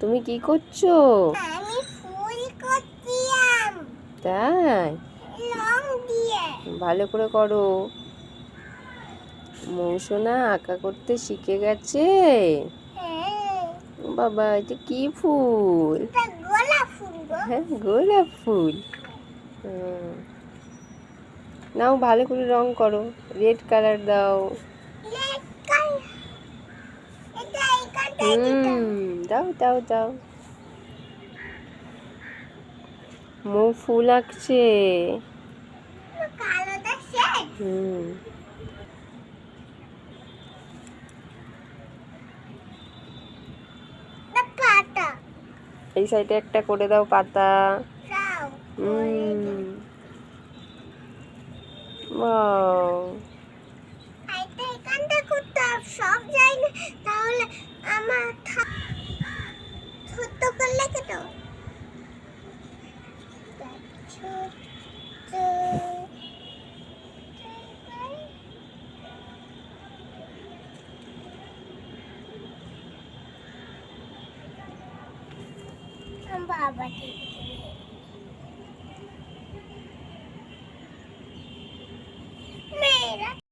তুমি কি করছ? আমি ফুল করছিলাম। তাই? রং দিয়ে। ভালো করে করো। মৌসুনা আঁকা করতে শিখে গেছে। হ্যাঁ। বাবা এটা কি ফুল? গোলাপ ফুল হ্যাঁ গোলাপ ফুল। নাও ভালো করে রং করো। রেড কালার দাও রেড কালার এটা এইখানটায় দিতাম হুম দাও দাও দাও। মৌ ফুল আঁকছে। হুম এই সাইডে একটা করে দাও পাতা। হুম সব তাহলে আমার ছোট্ট করলে কেন বাবা মেয়েরা